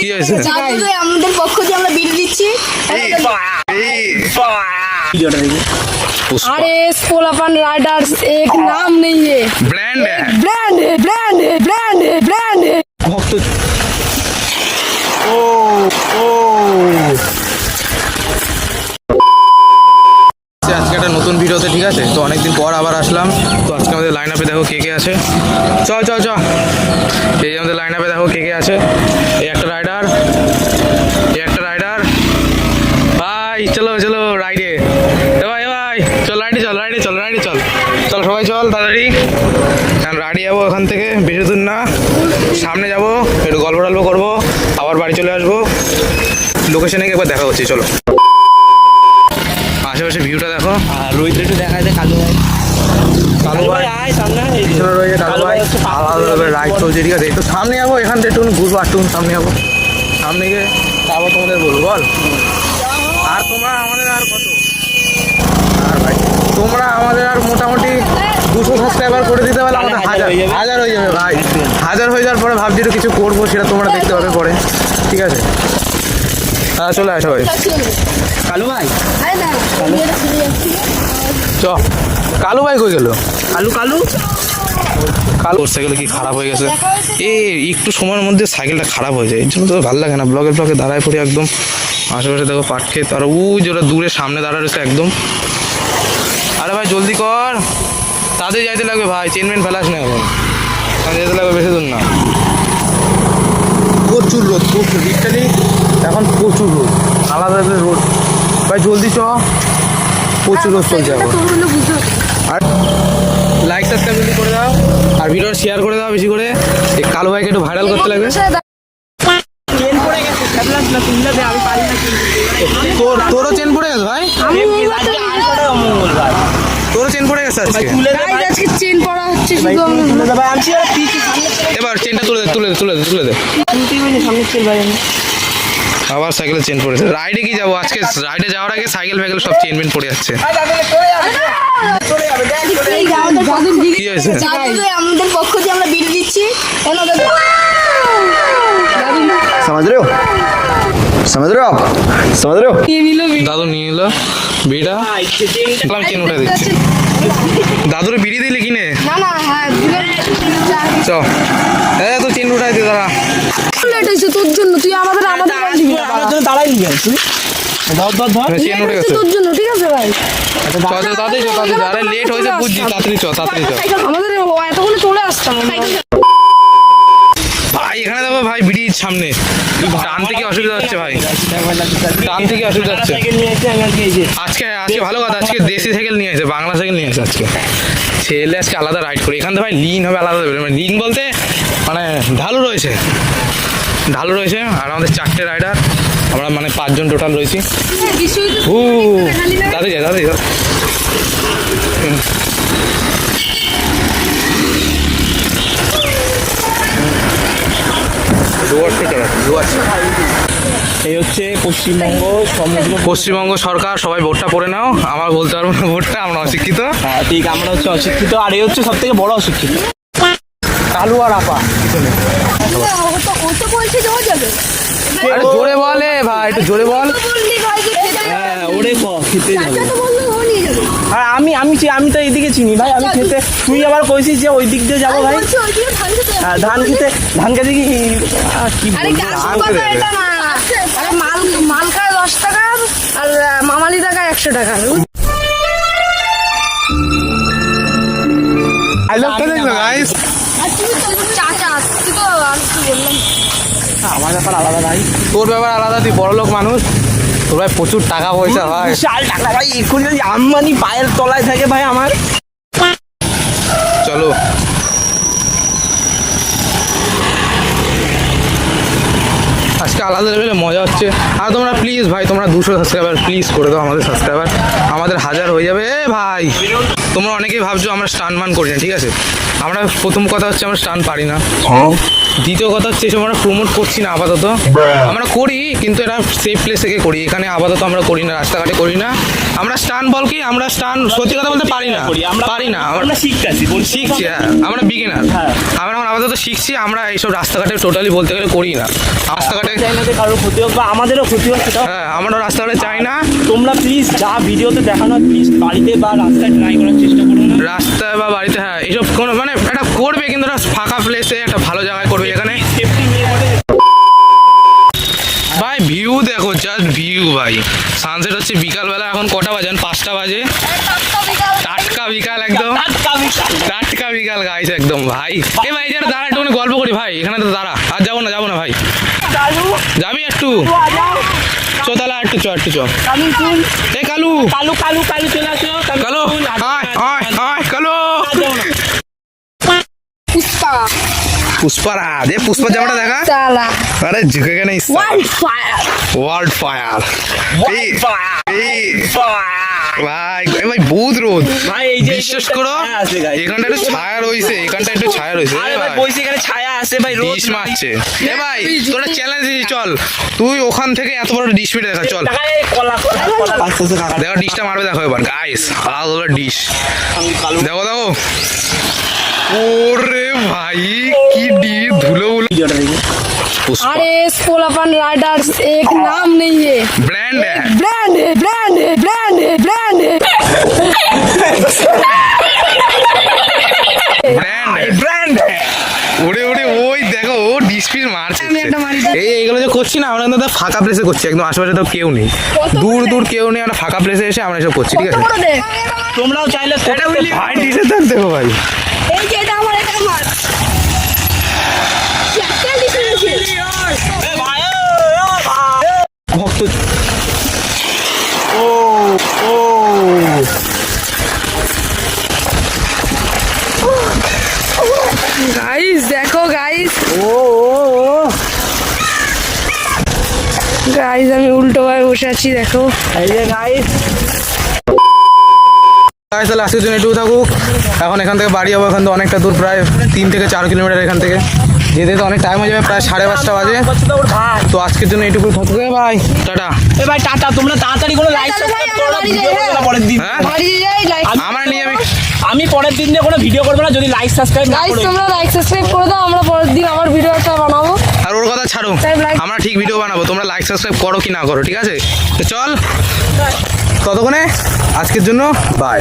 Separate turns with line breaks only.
কি হয়েছে?
আমাদের পক্ষ দিয়ে আমরা বিল দিচ্ছি।
আরে পোলাপান
রাইডার্স
এক নাম নেই brand brand brand brand brand
ভক্ত। ও ও।
আচ্ছা, আজকে একটা নতুন ভিডিওতে ঠিক আছে? তো অনেকদিন পর আবার আসলাম। তো আজকে আমাদের লাইন আপে দেখো কে কে আছে। চল চল চল। এই আমাদের লাইন আপে দেখো কে কে আছে। এই একটা রাইডার এই একটা রাইডার ভাই, চলো চলো রাইডে ভাই ভাই, চল রাইডে চল রাইডে চল রাইডে চল। চল, সবাই চল, তাড়াতাড়ি। কারণ রাইডে যাব ওখান থেকে, বেশি দূর না। সামনে যাব, একটু গল্প টল্প করব, আবার বাড়ি চলে আসব। লোকেশনে একবার দেখা হচ্ছে চলো। আশেপাশে ভিউটা দেখো।
আর রোহিত একটু দেখা যায় কালো ভাই।
কালো ভাই। পিছনে রয়েছে কালো ভাই আলাদাভাবে রাইড চলছে ঠিক আছে। একটু সামনে যাব এখান থেকে একটু ঘুরবো আর একটু সামনে যাব সামনে গিয়ে তারপর তোমাদের বলব বল। আর তোমরা আমাদের আর কত? আর ভাই তোমরা আমাদের আর মোটামুটি দুশো সাবস্ক্রাইবার করে দিতে পারলে আমাদের
হাজার
হাজার।
হয়ে যাবে।
হাজার হয়ে যাবে। ভাই হাজার হয়ে যাওয়ার পরে ভাবছি একটু কিছু করব সেটা তোমরা দেখতে পাবে পরে। ঠিক আছে? হ্যাঁ চলে আসো ভাই?
কালো? ভাই
চ। কালু ভাই কই গেল?
কালু কালু?
কালো। সাইকেল কি খারাপ হয়ে গেছে? এ একটু সময়ের মধ্যে সাইকেলটা খারাপ হয়ে যায়। এর জন্য তো ভালো লাগে না। ব্লগের ব্লগে দাঁড়ায় পড়ে একদম। আশেপাশে দেখো পাট খেত আর ওই যে দূরে সামনে দাঁড়া রয়েছে একদম। আরে ভাই জলদি কর। তাদের যাইতে লাগবে ভাই। চেনমেন ফেলাস না এখন। যেতে লাগবে বেশি দূর না। প্রচুর রোদ প্রচুর লিটালি এখন প্রচুর রোদ আলাদা আলাদা রোদ ভাই জলদি চ প্রচুর রোদ চলছে এখন আর লাইক সাবস্ক্রাইব করে দাও আর ভিডিও শেয়ার করে দাও বেশি করে এই কালো ভাইকে একটু ভাইরাল করতে লাগবে তোর তোরও চেন পড়ে গেছে ভাই তোরও চেন পড়ে গেছে আজকে
চেন পড়া হচ্ছে
তুই তুলে দে ভাই আমি আর পিছি সামনে চলে
এবার চেনটা তুলে দে তুলে দে তুলে দে তুলে দে
তুলতেই পারি সামনে চল ভাই আমি
আবার সাইকেলে চেন পড়েছে রাইডে কি যাবো আজকে রাইডে যাওয়ার আগে সাইকেল ফাইকেল সব চেন মেন পড়ে যাচ্ছে
এই আমাদের
দাদুর দিকে
কি হয়েছে
তারপরে আমাদের পক্ষ দিয়ে আমরা বিল দিচ্ছি ওনাদের
समझ रहे हो समझ रहे हो आप समझ रहे हो
নিয়ে নিল
দাদু নিয়ে এলো বিড়া
ভাই চেন
আমি চেন উঠে দিচ্ছি দাদুর বিড়ি দিলে কিনে
না না হ্যাঁ দিলেন
চ এ তো চেন উঠাই দে দাঁড়া।
লেট হয়েছে তোর জন্য তুই আমাদের আমাদের দিবি
আমার জন্য দাঁড়াই নি তুই ধর ধর ধর
চেন উঠে গেছে
তোর জন্য ঠিক আছে ভাই?
চ চ তাড়াতাড়ি চ তাড়াতাড়ি আরে লেট হয়েছে বুঝছি তাড়াতাড়ি চ তাড়াতাড়ি চ।
আমাদের এতক্ষণে চলে আসতাম
ভাই এখানে দেখো ভাই ব্রিজ সামনে। টান থেকে অসুবিধা হচ্ছে ভাই। টান থেকে অসুবিধা হচ্ছে।
আজকে
আজকে ভালো কথা আজকে দেশি সাইকেল নিয়ে এসে বাংলা সাইকেল নিয়ে এসে আজকে। ছেলে আজকে আলাদা রাইড করে। এখান থেকে ভাই লিন হবে আলাদা হবে। মানে লিন বলতে মানে ঢালু রয়েছে। ঢালু রয়েছে আর আমাদের চারটে রাইডার আমরা মানে পাঁচজন টোটাল রয়েছি। উ দাদি যা দাদি যা। ডুয়ার্সে চালাচ্ছে ডুয়ার্সে
এই হচ্ছে পশ্চিমবঙ্গ সমুদ্র
পশ্চিমবঙ্গ সরকার সবাই ভোটটা পড়ে নাও। আমার বলতে পারব না ভোটটা আমরা অশিক্ষিত।
হ্যাঁ ঠিক আমরা হচ্ছে অশিক্ষিত আর এই হচ্ছে সব থেকে বড় অশিক্ষিত। কালু আর আপা।
ও তো ও তো বলছে যে ও যাবে
আরে জোরে বলে ভাই একটু জোরে বল।
হ্যাঁ ওরে খেতে যাব।
চাচা তো বলল ও নিয়ে যাবে
আর আমি আমি আমি তো এইদিকে চিনি ভাই আমি খেতে তুই আবার কইছিস যে ওই দিক দিয়ে যাব ভাই?
ধান খেতে
হ্যাঁ, ধান খেতে ধান খেতে কি কি
মাল মাল খায় দশ টাকা আর মামালি টাকা একশো টাকা।
আই লাভ দেখো গাইস
আর তুমি তো চাচা তুই তো আমি তো বললাম?
আমার ব্যাপার আলাদা ভাই।
তোর ব্যাপার আলাদা তুই বড় লোক মানুষ। তোর ভাই প্রচুর টাকা পয়সা ভাই।
বিশাল টাকা ভাই এখন যদি আম্বানি পায়ের তলায় থাকে ভাই আমার।
চলো। আলাদা লেভেলে মজা হচ্ছে। আর তোমরা প্লিজ ভাই, তোমরা দুশো সাবস্ক্রাইবার প্লিজ করে দাও আমাদের সাবস্ক্রাইবার আমাদের হাজার হয়ে যাবে। এ ভাই, তোমরা অনেকেই ভাবছ আমরা স্টান মান করি না, ঠিক আছে? আমরা প্রথম কথা হচ্ছে আমরা স্টান পারি না। দ্বিতীয় কথা হচ্ছে এসব আমরা প্রমোট করছি না আপাতত। আমরা করি কিন্তু এটা সেফ প্লেস থেকে করি। এখানে আপাতত আমরা করি না রাস্তাঘাটে করি না। আমরা স্টান বল কি? আমরা স্টান সত্যি কথা বলতে পারি না।
আমরা
পারি না। আমরা
শিখতেছি
শিখছি হ্যাঁ। আমরা বিগিনার
হ্যাঁ।
আমরা এখন আপাতত শিখছি আমরা এইসব রাস্তাঘাটে টোটালি বলতে গেলে করি না। রাস্তাঘাটে
চাই না কারোর ক্ষতি হোক বা আমাদেরও ক্ষতি হোক
হ্যাঁ আমরা রাস্তাঘাটে চাই না।
তোমরা প্লিজ যা ভিডিওতে দেখানো প্লিজ বাড়িতে বা রাস্তায় ট্রাই করার চেষ্টা করো না।
রাস্তায় বা বাড়িতে হ্যাঁ এইসব কোনো মানে একটা করবে কিন্তু ফাঁকা প্লেসে একটা ভাই। সানসেট হচ্ছে বিকালবেলা এখন কটা বাজে? পাঁচটা বাজে। টাটকা বিকাল একদম।
টাটকা
বিকাল। গাইছে একদম ভাই। এ ভাই যারা দাঁড়া একটু গল্প করি ভাই। এখানে তো দাঁড়া। আর যাব না যাব না ভাই। যাবি একটু? চো তাহলে একটু চ একটু চ। এ কালু।
কালু কালু কালু চলে আসো।
কালু আয় আয় আয় কালু।
পুষ্পা
পুষ্পারা দে পুষ্পা জামাটা দেখা। আরে ঝুঁকে কেন ওয়ার্ল্ড ফায়ার ভাই ভাই বহুত রোদ।
ভাই এই যে
বিশ্বাস করো এখানটা একটু ছায়া রয়েছে এখানটা একটু ছায়া রয়েছে।
আরে ভাই বলছি এখানে ছায়া আছে ভাই রোদ
মারছে। এ ভাই তোরা চ্যালেঞ্জ দিছি চল। তুই ওখান থেকে এত বড় ডিশ মেরে দেখা চল। দেখো ডিশটা মারবে দেখো এবার। গাইস আলাদা ডিশ। দেখো দেখো। ওরে ভাই কি ডি ধুলো উলো
ভিডিওটা দেখি
পুষ্পা
अरे सोलापन राइडर्स एक नाम नहीं है
ব্র্যান্ড
ब्रांड है ब्रांड है ब्रांड है ब्रांड है
ব্র্যান্ড
ব্র্যান্ড
ওরে ওরে ওই দেখো ও ডিসপিস মারছে
আমি একটা মারি।
এই এইগুলো যে করছি না আমরা কিন্তু একটা ফাঁকা প্লেসে করছি একদম আশেপাশে তো কেউ নেই দূর দূর কেউ নেই আমরা ফাঁকা প্লেসে এসে আমরা এসব করছি ঠিক
কত
আছে
বড় দেখ
তোমরাও চাইলে করতে
ভাই ডিসের দাম দেখো ভাই
গাইস আমি উল্টো ভাবে বসে আছি দেখো।
এই যে গাইস
গাইস তাহলে আজকের জন্য একটু থাকুক। এখন এখান থেকে বাড়ি যাব এখান থেকে অনেকটা দূর প্রায় তিন থেকে চার কিলোমিটার এখান থেকে। যেতে তো অনেক টাইম হয়ে যাবে প্রায় সাড়ে পাঁচটা বাজে।
তো
আজকের জন্য এটুকু থাকুক ভাই। টাটা।
এ ভাই টাটা তোমরা তাড়াতাড়ি করে লাইক সাবস্ক্রাইব করো
আমরা
ভিডিও করবে না পরের দিন।
হ্যাঁ? আমার নিয়ে যাবি
আমি পরের দিন দিয়ে কোনো ভিডিও করব না যদি লাইক সাবস্ক্রাইব না
গাইস
করে।
তোমরা লাইক সাবস্ক্রাইব করে দাও আমরা পরের দিন আবার ভিডিও একটা বানাবো।
ওর কথা ছাড়ো। আমরা ঠিক ভিডিও বানাবো তোমরা লাইক সাবস্ক্রাইব করো কি না করো ঠিক আছে? তো চল। ততক্ষণে আজকের জন্য বাই